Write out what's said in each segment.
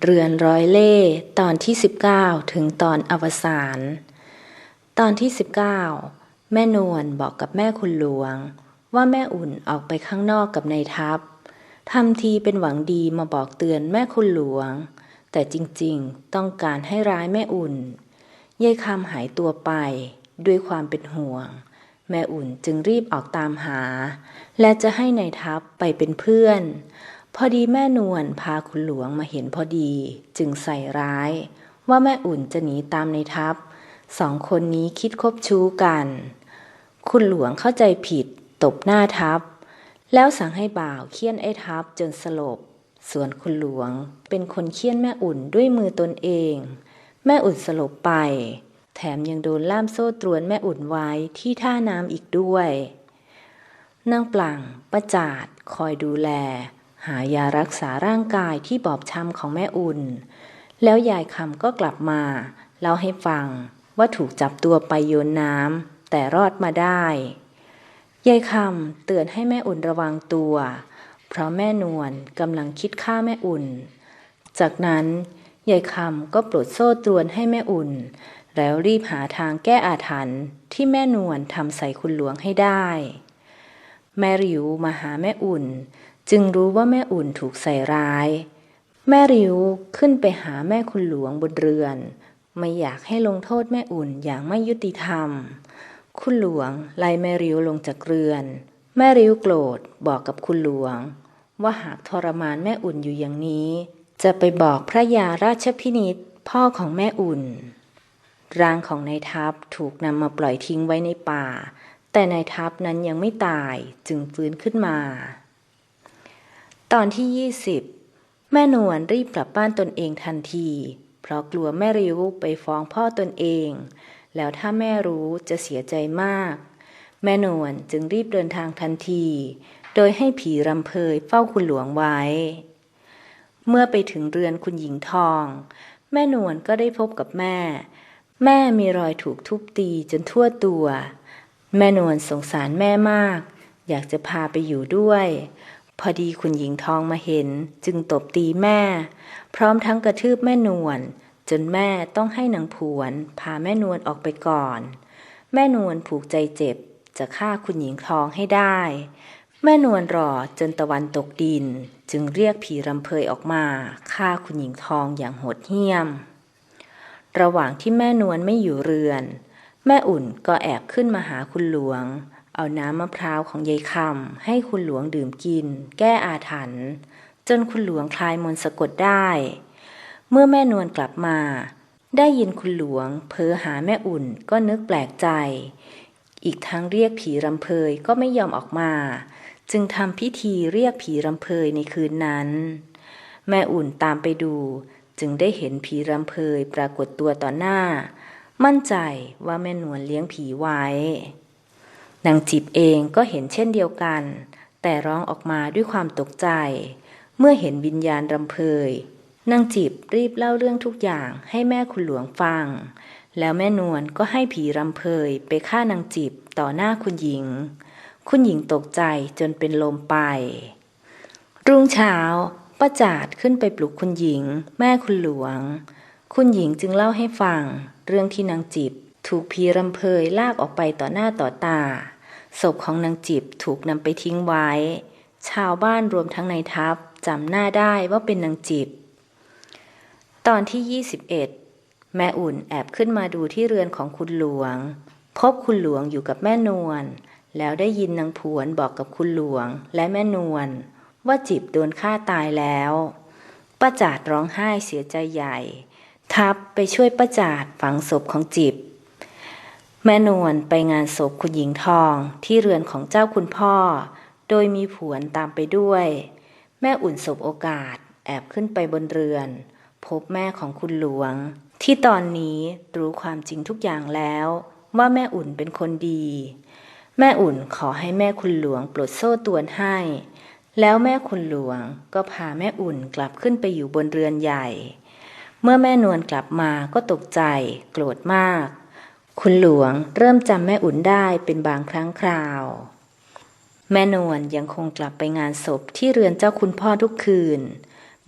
เรือนร้อยเล่ตอนที่ 19 ถึงตอนอวสานตอนที่ 19 แม่นวลบอกกับแม่คุณหลวง ว่าแม่อุ่นออกไปข้างนอกกับนายทัพทำทีเป็นหวังดีมาบอกเตือนแม่คุณหลวง แต่จริงๆ ต้องการให้ร้ายแม่อุ่นยายคำหายตัวไป ด้วยความเป็นห่วง แม่อุ่นจึงรีบออกตามหา และจะให้นายทัพไปเป็นเพื่อน พอดีแม่นวลพาคุณหลวงมาเห็นพอดี จึงใส่ร้าย ว่าแม่อุ่นจะหนีตามในทัพสองคนนี้คิดคบชู้กัน คุณหลวงเข้าใจผิด ตบหน้าทัพ แล้วสั่งให้บ่าวเคี่ยนไอ้ทัพจนสลบ ส่วนคุณหลวงเป็นคนเคี่ยนแม่อุ่นด้วยมือตนเอง แม่อุ่นสลบไป แถมยังโดนล่ามโซ่ตรวนแม่อุ่นไว้ที่ท่าน้ำอีกด้วยนางปลังประจาดคอยดูแล หายารักษาร่างกายที่บอบช้ำของแม่อุ่น แล้วยายคำก็กลับมาเล่าให้ฟังว่าถูกจับตัวไปโยนน้ำแต่รอดมาได้ ยายคำเตือนให้แม่อุ่นระวังตัว เพราะแม่นวลกำลังคิดฆ่าแม่อุ่น จากนั้นยายคำก็ปลดโซ่ตรวนให้แม่อุ่น แล้วรีบหาทางแก้อาถรรพ์ที่แม่นวลทำใส่คุณหลวงให้ได้ แม่ริวมาหาแม่อุ่น จึงรู้ว่าแม่อุ่นถูกใส่ร้าย แม่ริวขึ้นไปหาแม่คุณหลวงบนเรือน ไม่อยากให้ลงโทษแม่อุ่นอย่างไม่ยุติธรรม คุณหลวงไล่แม่ริวลงจากเรือน แม่ริวโกรธบอกกับคุณหลวง ว่าหากทรมานแม่อุ่นอยู่อย่างนี้ จะไปบอกพระยาราชพินิษพ่อของแม่อุ่นร่างของนายทัพถูกนำมาปล่อยทิ้งไว้ในป่า แต่นายทัพนั้นยังไม่ตายจึงฟื้นขึ้นมา ตอนที่ 20 แม่นวลรีบกลับบ้านตนเองทันที เพราะกลัวแม่ริ้วไปฟ้องพ่อตนเอง แล้วถ้าแม่รู้จะเสียใจมาก แม่นวลจึงรีบเดินทางทันที โดยให้ผีรำเพยเฝ้าคุณหลวงไว้ เมื่อไปถึงเรือนคุณหญิงทอง แม่นวลก็ได้พบกับแม่ แม่มีรอยถูกทุบตีจนทั่วตัว แม่นวลสงสารแม่มาก อยากจะพาไปอยู่ด้วย พอดีคุณหญิงทองมาเห็นจึงตบตีแม่ พร้อมทั้งกระทืบแม่นวลจนแม่ต้องให้นางผวน พาแม่นวลออกไปก่อน แม่นวลผูกใจเจ็บ จะฆ่าคุณหญิงทองให้ได้ แม่นวลรอจนตะวันตกดิน จึงเรียกผีรำเพยออกมาฆ่าคุณหญิงทองอย่างโหดเหี้ยม ระหว่างที่แม่นวลไม่อยู่เรือน แม่อุ่นก็แอบขึ้นมาหาคุณหลวง เอาน้ำมะพร้าวของยายคำให้คุณหลวงดื่มกิน แก้อาถรรพ์จนคุณหลวงคลายมนต์สะกดได้ เมื่อแม่นวลกลับมา ได้ยินคุณหลวงเพ้อหาแม่อุ่นก็นึกแปลกใจ อีกทั้งเรียกผีรำเพยก็ไม่ยอมออกมา จึงทำพิธีเรียกผีรำเพยในคืนนั้น แม่อุ่นตามไปดู จึงได้เห็นผีรำเพยปรากฏตัวต่อหน้า มั่นใจว่าแม่นวลเลี้ยงผีไว้ นางจิบเองก็เห็นเช่นเดียวกัน แต่ร้องออกมาด้วยความตกใจ เมื่อเห็นวิญญาณรำเพยนางจิบรีบเล่าเรื่องทุกอย่างให้แม่คุณหลวงฟัง แล้วแม่นวลก็ให้ผีรำเพยไปฆ่านางจิบต่อหน้าคุณหญิง คุณหญิงตกใจจนเป็นลมไป รุ่งเช้าป้าจาดขึ้นไปปลุกคุณหญิง แม่คุณหลวง คุณหญิงจึงเล่าให้ฟัง เรื่องที่นางจิบ ถูกผีรำเพยลากออกไปต่อหน้าต่อตา ศพของนางจิบถูกนำไปทิ้งไว้ ชาวบ้านรวมทั้งในทัพจำหน้าได้ว่าเป็นนางจิบ ตอนที่ 21 แม่อุ่นแอบขึ้นมาดูที่เรือนของคุณหลวง พบคุณหลวงอยู่กับแม่นวลแล้วได้ยินนางผวนบอกกับคุณหลวงและแม่นวลว่าจิบโดนฆ่าตายแล้ว ป้าจาดร้องไห้เสียใจใหญ่ ทับไปช่วยป้าจาดฝังศพของจิบ แม่นวลไปงานศพคุณหญิงทองที่เรือนของเจ้าคุณพ่อ โดยมีผวนตามไปด้วย แม่อุ่นสบโอกาสแอบขึ้นไปบนเรือน พบแม่ของคุณหลวง ที่ตอนนี้รู้ความจริงทุกอย่างแล้ว ว่าแม่อุ่นเป็นคนดี แม่อุ่นขอให้แม่คุณหลวงปลดโซ่ตวนให้ แล้วแม่คุณหลวงก็พาแม่อุ่นกลับขึ้นไปอยู่บนเรือนใหญ่ เมื่อแม่นวลกลับมาก็ตกใจ โกรธมาก คุณหลวงเริ่มจำแม่อุ่นได้เป็นบางครั้งคราว แม่นวลยังคงกลับไปงานศพที่เรือนเจ้าคุณพ่อทุกคืน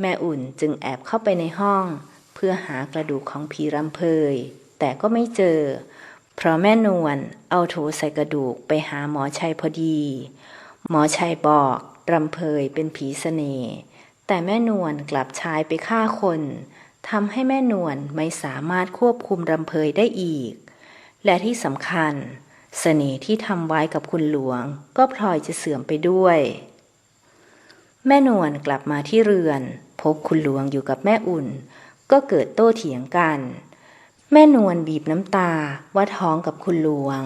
แม่อุ่นจึงแอบเข้าไปในห้อง เพื่อหากระดูกของผีรำเพย แต่ก็ไม่เจอ เพราะแม่นวลเอาโถใส่กระดูกไปหาหมอชัยพอดี หมอชัยบอกรำเพยเป็นผีเสน่ห์แต่แม่นวลกลับใช้ไปฆ่าคน ทำให้แม่นวลไม่สามารถควบคุมรำเพยได้อีก และที่สำคัญเสน่ห์ที่ทำไว้กับคุณหลวง ก็พลอยจะเสื่อมไปด้วย แม่นวลกลับมาที่เรือน พบคุณหลวงอยู่กับแม่อุ่น ก็เกิดโต้เถียงกัน แม่นวลบีบน้ำตาว่าท้องกับคุณหลวง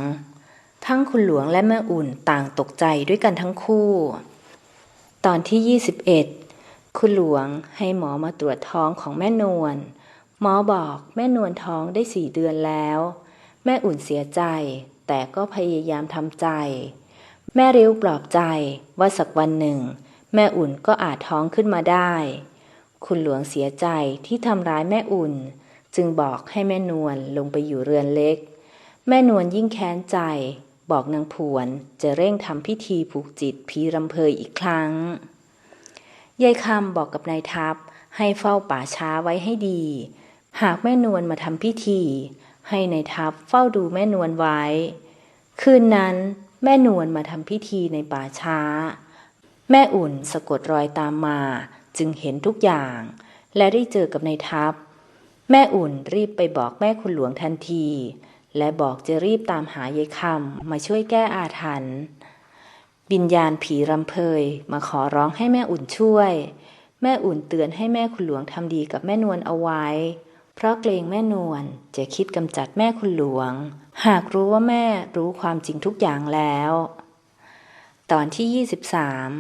ทั้งคุณหลวงและแม่อุ่นต่างตกใจด้วยกันทั้งคู่ ตอนที่ 21 คุณหลวงให้หมอมาตรวจท้องของแม่นวล หมอบอกแม่นวลท้องได้สี่เดือนแล้ว แม่อุ่นเสียใจ แต่ก็พยายามทำใจ แม่เริ้วปลอบใจว่าสักวันหนึ่ง แม่อุ่นก็อาจท้องขึ้นมาได้ คุณหลวงเสียใจที่ทำร้ายแม่อุ่น จึงบอกให้แม่นวลลงไปอยู่เรือนเล็ก แม่นวลยิ่งแค้นใจ บอกนางผวนจะเร่งทำพิธีผูกจิตผีรำเพยอีกครั้ง ยายคำบอกกับนายทัพ ให้เฝ้าป่าช้าไว้ให้ดี หากแม่นวลมาทำพิธี ให้นายทัพเฝ้าดูแม่นวลไว้ คืนนั้นแม่นวลมาทำพิธีในป่าช้า แม่อุ่นสะกดรอยตามมา จึงเห็นทุกอย่าง และได้เจอกับนายทัพ แม่อุ่นรีบไปบอกแม่คุณหลวงทันที และบอกจะรีบตามหายายคำมาช่วยแก้อาถรรพ์ วิญญาณผีรำเพยมาขอร้องให้แม่อุ่นช่วย แม่อุ่นเตือนให้แม่คุณหลวงทำดีกับแม่นวลเอาไว้ เพราะเกรงแม่นวลจะคิดกำจัดแม่คุณหลวง หากรู้ว่าแม่รู้ความจริงทุกอย่างแล้ว ตอนที่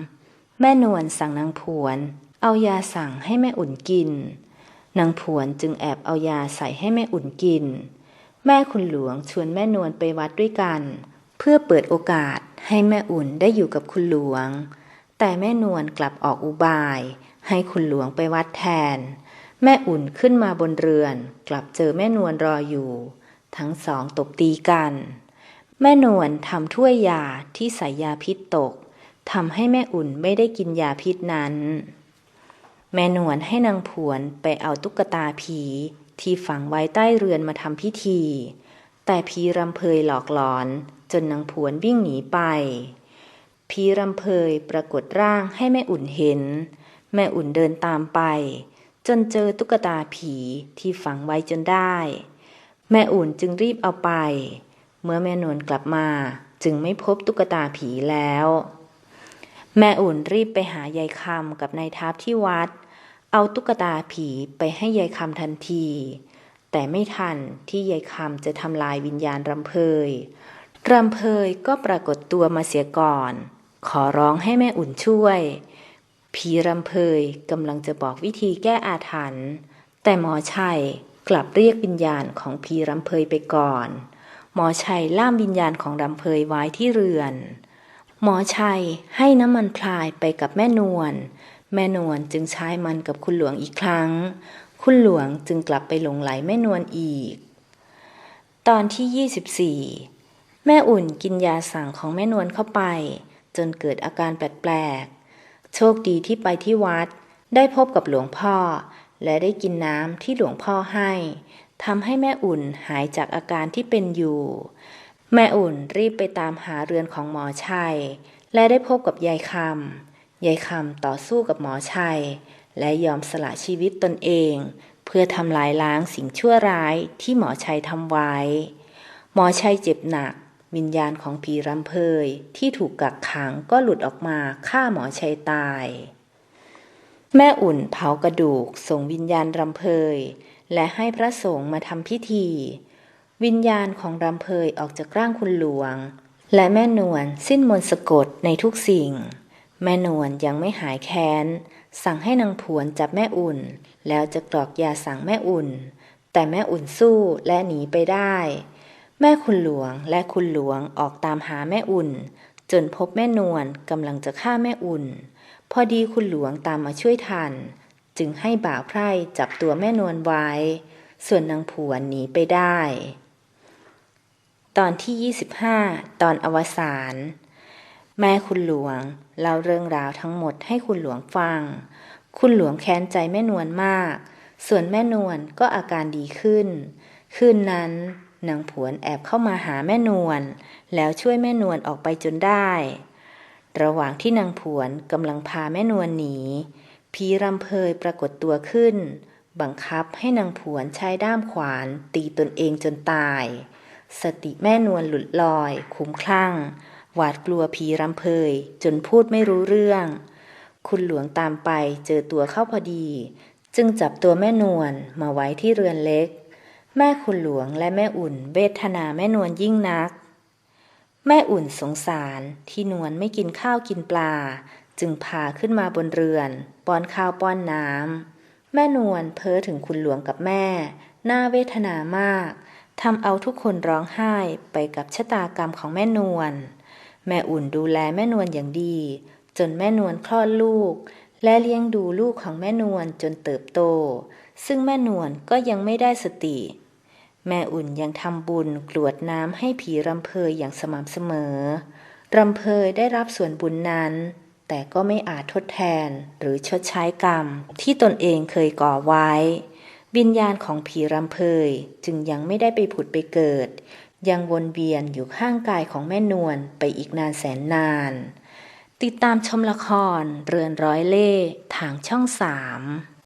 23 แม่นวลสั่งนางผวน เอายาสั่งให้แม่อุ่นกิน นางผวนจึงแอบเอายาใส่ให้แม่อุ่นกิน แม่คุณหลวงชวนแม่นวลไปวัดด้วยกัน เพื่อเปิดโอกาส ให้แม่อุ่นได้อยู่กับคุณหลวง แต่แม่นวลกลับออกอุบาย ให้คุณหลวงไปวัดแทน แม่อุ่นขึ้นมาบนเรือน กลับเจอแม่นวลรออยู่ ทั้งสองตบตีกัน แม่นวลทำถ้วยยาที่ใส่ยาพิษตกทำให้แม่อุ่นไม่ได้กินยาพิษนั้น แม่นวลให้นางผวนไปเอาตุ๊กตาผีที่ฝังไว้ใต้เรือนมาทำพิธี แต่ผีรำเพยหลอกหลอน จนนางผวนวิ่งหนีไปผีรำเพยปรากฏร่างให้แม่อุ่นเห็น แม่อุ่นเดินตามไป จนเจอตุ๊กตาผีที่ฝังไว้จนได้ แม่อุ่นจึงรีบเอาไป เมื่อแม่นวลกลับมาจึงไม่พบตุ๊กตาผีแล้ว แม่อุ่นรีบไปหายายคำกับนายทัพที่วัด เอาตุ๊กตาผีไปให้ยายคำทันที แต่ไม่ทันที่ยายคำจะทำลายวิญญาณรำเพย รำเพยก็ปรากฏตัวมาเสียก่อน ขอร้องให้แม่อุ่นช่วย ผีรำเพยกำลังจะบอกวิธีแก้อาถรรพ์แต่หมอชัยกลับเรียกวิญญาณของผีรำเพยไปก่อน หมอชัยล่ามวิญญาณของรำเพยไว้ที่เรือน หมอชัยให้น้ำมันพลายไปกับแม่นวล แม่นวลจึงใช้มันกับคุณหลวงอีกครั้ง คุณหลวงจึงกลับไปหลงไหลแม่นวลอีก ตอนที่ 24 แม่อุ่นกินยาสั่งของแม่นวลเข้าไป จนเกิดอาการแปลกๆ โชคดีที่ไปที่วัด ได้พบกับหลวงพ่อ และได้กินน้ำที่หลวงพ่อให้ทำให้แม่อุ่นหายจากอาการที่เป็นอยู่ แม่อุ่นรีบไปตามหาเรือนของหมอชัย และได้พบกับยายคำยายคำต่อสู้กับหมอชัย และยอมสละชีวิตตนเอง เพื่อทำลายล้างสิ่งชั่วร้ายที่หมอชัยทำไว้ หมอชัยเจ็บหนัก วิญญาณของผีรำเพยที่ถูกกักขังก็หลุดออกมาฆ่าหมอชัยตาย แม่อุ่นเผากระดูกส่งวิญญาณรำเพยและให้พระสงฆ์มาทำพิธี วิญญาณของรำเพยออกจากร่างคุณหลวง และแม่นวลสิ้นมนสะกดในทุกสิ่ง แม่นวลยังไม่หายแค้น สั่งให้นางผวนจับแม่อุ่น แล้วจะกรอกยาสั่งแม่อุ่น แต่แม่อุ่นสู้และหนีไปได้ แม่คุณหลวงและคุณหลวงออกตามหาแม่อุ่น จนพบแม่นวลกำลังจะฆ่าแม่อุ่น พอดีคุณหลวงตามมาช่วยทัน จึงให้บ่าวไพร่จับตัวแม่นวลไว้ ส่วนนางผวนหนีไปได้ ตอนที่ 25 ตอนอวสานแม่คุณหลวงเล่าเรื่องราวทั้งหมดให้คุณหลวงฟัง คุณหลวงแค้นใจแม่นวลมาก ส่วนแม่นวลก็อาการดีขึ้น คืนนั้น นางผวนแอบเข้ามาหาแม่นวลแล้วช่วยแม่นวลออกไปจนได้ ระหว่างที่นางผวนกำลังพาแม่นวลหนีผีรำเพยปรากฏตัวขึ้น บังคับให้นางผวนใช้ด้ามขวาน ตีตนเองจนตาย สติแม่นวลหลุดลอย คุ้มคลั่ง หวาดกลัวผีรำเพยจนพูดไม่รู้เรื่อง คุณหลวงตามไปเจอตัวเข้าพอดี จึงจับตัวแม่นวลมาไว้ที่เรือนเล็ก แม่คุณหลวงและแม่อุ่นเวทนาแม่นวลยิ่งนัก แม่อุ่นสงสารที่นวลไม่กินข้าวกินปลา จึงพาขึ้นมาบนเรือน ป้อนข้าวป้อนน้ำแม่นวลเพ้อถึงคุณหลวงกับแม่ หน่าเวทนามากทำเอาทุกคนร้องไห้ไปกับชะตากรรมของแม่นวลแม่อุ่นดูแลแม่นวลอย่างดี จนแม่นวลคลอดลูก และเลี้ยงดูลูกของแม่นวลจนเติบโต ซึ่งแม่นวลก็ยังไม่ได้สติ แม่อุ่นยังทำบุญกรวดน้ำให้ผีรำเพยอย่างสม่ำเสมอ รำเพยได้รับส่วนบุญนั้น แต่ก็ไม่อาจทดแทนหรือชดใช้กรรมที่ตนเองเคยก่อไว้ วิญญาณของผีรำเพยจึงยังไม่ได้ไปผุดไปเกิด ยังวนเวียนอยู่ข้างกายของแม่นวลไปอีกนานแสนนาน ติดตามชมละครเรือนร้อยเล่ทางช่องสาม